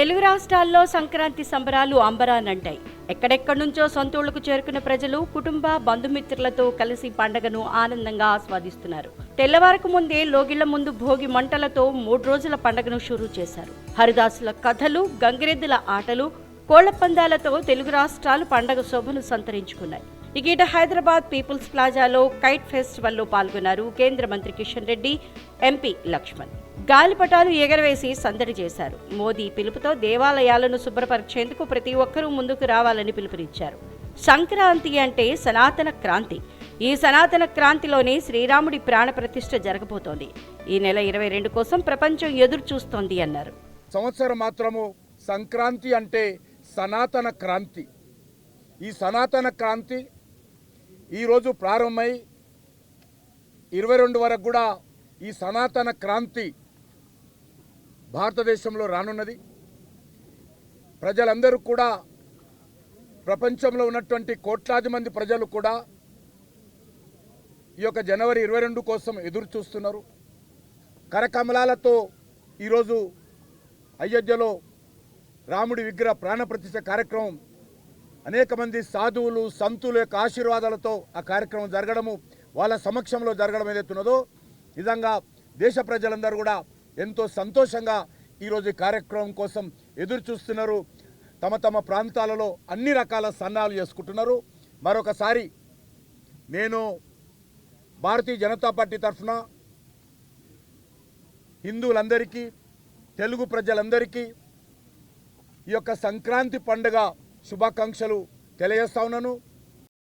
తెలుగు రాష్ట్రాల్లో సంక్రాంతి సంబరాలు అంబరానంటాయి. ఎక్కడెక్కడి నుంచో సొంతూళ్ళకు చేరుకున్న ప్రజలు కుటుంబ బంధుమిత్రులతో కలిసి పండగను ఆనందంగా ఆస్వాదిస్తున్నారు. తెల్లవారకు ముందే లోగిళ్ళ ముందు భోగి మంటలతో మూడు రోజుల పండగను షురూ చేశారు. హరిదాసుల కథలు గంగిరెద్దుల ఆటలు కోళ్ళ పందాలతో తెలుగు రాష్ట్రాలు పండగ శోభను సంతరించుకున్నాయి. ఇక హైదరాబాద్ పీపుల్స్ ప్లాజాలో కైట్ ఫెస్టివల్లో పాల్గొన్నారు కేంద్ర మంత్రి కిషన్ రెడ్డి ఎంపీ లక్ష్మణ్. గాలిపటాలు ఎగరవేసి సందడి చేశారు. మోదీ పిలుపుతో దేవాలయాలను శుభ్రపరిచేందుకు ప్రతి ఒక్కరూ ముందుకు రావాలని పిలుపునిచ్చారు. సంక్రాంతి అంటే సనాతన క్రాంతి. ఈ సనాతన క్రాంతిలోనే శ్రీరాముడి ప్రాణప్రతిష్ఠ జరగబోతోంది. ఈ నెల ఇరవై రెండు కోసం ప్రపంచం ఎదురు చూస్తోంది అన్నారు. సంవత్సరం మాత్రము సంక్రాంతి అంటే సనాతన క్రాంతి. ఈ సనాతన క్రాంతి ఈరోజు ప్రారంభమై ఇరవై రెండు వరకు కూడా ఈ సనాతన క్రాంతి భారతదేశంలో రానున్నది. ప్రజలందరూ కూడా ప్రపంచంలో ఉన్నటువంటి కోట్లాది మంది ప్రజలు కూడా ఈ యొక్క జనవరి ఇరవై రెండు కోసం ఎదురు చూస్తున్నారు. కరకమలాలతో ఈరోజు అయోధ్యలో రాముడి విగ్రహ ప్రాణప్రతిష్ఠ కార్యక్రమం. అనేక మంది సాధువులు సంతుల యొక్క ఆశీర్వాదాలతో ఆ కార్యక్రమం జరగడము వాళ్ళ సమక్షంలో జరగడం ఏదైతున్నదో నిజంగా దేశ ప్రజలందరూ కూడా ఎంతో సంతోషంగా ఈరోజు ఈ కార్యక్రమం కోసం ఎదురు చూస్తున్నారు. తమ తమ ప్రాంతాలలో అన్ని రకాల సన్నాలు చేసుకుంటున్నారు. మరొకసారి నేను భారతీయ జనతా పార్టీ తరఫున హిందువులందరికీ తెలుగు ప్రజలందరికీ ఈ యొక్క సంక్రాంతి పండుగ శుభాకాంక్షలు తెలియజేస్తా ఉన్నాను.